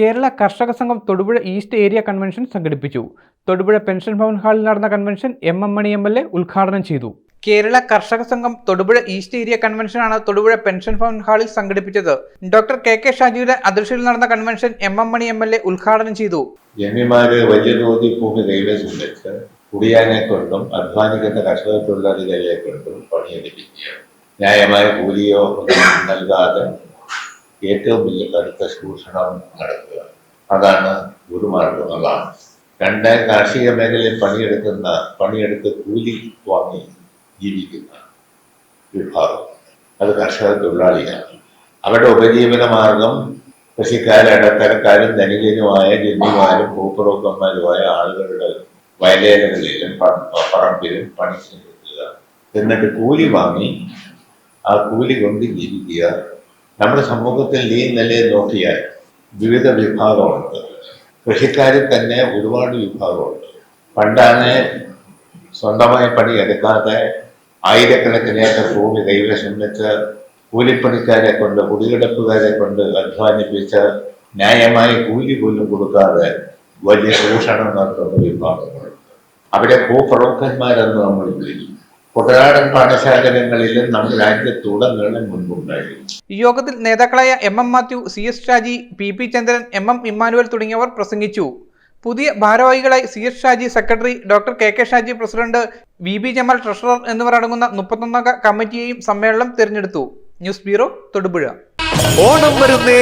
Kerala Karshaka Sangham Thodupuzha east area convention സംഘടിപ്പിച്ചു. Thodupuzha pension Bhavan ഹാളിൽ നടന്ന convention M M Mani M L A ഉദ്ഘാടനം ചെയ്തു. കേരള കർഷക സംഘം തൊടുപുഴ ഈസ്റ്റ് ഏരിയ കൺവെൻഷനാണ് തൊടുപുഴ പെൻഷൻ ഭവൻ ഹാളിൽ സംഘടിപ്പിച്ചത്. ഡോക്ടർ കെ കെ ഷാജിയുടെ അധ്യക്ഷതയിൽ നടന്ന convention M M Mani M L A ഉദ്ഘാടനം ചെയ്തു. ജന്മിമാര് വലിയ തോതിൽ ഭൂമി കൈവശം വെച്ച് കുടിയാനെ കൊണ്ടും അധ്വാനിക്കുന്ന കർഷക തൊഴിലാളികളെ കൊണ്ടും പണിയെടുപ്പിക്കുക ന്യായമായ കൂലിയോ നൽകാതെ ഏറ്റവും വലിയ കടുത്ത ചൂഷണം നടക്കുക. അതാണ് ഗുരുമാർഗം എന്നുള്ളതാണ്. രണ്ട് കാർഷിക മേഖലയിൽ പണിയെടുക്കുന്ന പണിയെടുത്ത് കൂലി വാങ്ങി ജീവിക്കുന്ന വിഭാഗം. അത് കർഷക തൊഴിലാളിയാണ്. അവരുടെ ഉപജീവന മാർഗം കൃഷിക്കാരും ഇടത്തരക്കാരും ധനികരുമായ ജന്മിമാരും ഭൂപ്രഭുക്കന്മാരുമായ ആളുകളുടെ വയലേലകളിലും പറമ്പിലും പണി ചെയ്യുക എന്നിട്ട് കൂലി വാങ്ങി ആ കൂലി കൊണ്ട് ജീവിക്കുക. നമ്മുടെ സമൂഹത്തിൽ ഈ നിലയിൽ നോക്കിയാൽ വിവിധ വിഭാഗമുണ്ട്. കൃഷിക്കാരിൽ തന്നെ ഒരുപാട് വിഭാഗമുണ്ട്. പണ്ടാണ് സ്വന്തമായി പണിയെടുക്കാതെ ആയിരക്കണക്കിന് ഏക്കർ ഭൂമി കൈവശം വെച്ച് കൂലിപ്പണിക്കാരെ കൊണ്ട് കുടികിടപ്പുകാരെ കൊണ്ട് അധ്വാനിപ്പിച്ച് ന്യായമായി കൂലി പോലും കൊടുക്കാതെ വലിയ ചൂഷണം നടത്തുന്ന വിഭാഗങ്ങൾ അവിടെ ഭൂപ്രമുഖന്മാരെന്ന് നമ്മൾ വിളിക്കും കുട്ടനാടൻ പാഠശാലകളിലും നമ്മുടെ രാജ്യത്തുടനീളം മുൻപുണ്ടായിരുന്നു യോഗത്തിൽ നേതാക്കളായ M M Mathew C S Shaji P P Chandran M M Immanuel തുടങ്ങിയവർ പ്രസംഗിച്ചു. പുതിയ ഭാരവാഹികളായി C S Shaji secretary doctor K K Shaji president V B Jamal treasurer എന്നിവർ അടങ്ങുന്ന മുപ്പത്തൊന്നംഗ കമ്മിറ്റിയെയും സമ്മേളനം തിരഞ്ഞെടുത്തു. News bureau Thodupuzha. ഓണം വരുന്നേ.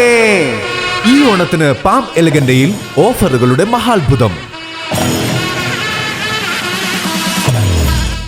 ഈ ഓണത്തിന് പാം എലഗന്റയിൽ ഓഫറുകളുടെ മഹാത്ഭുതം.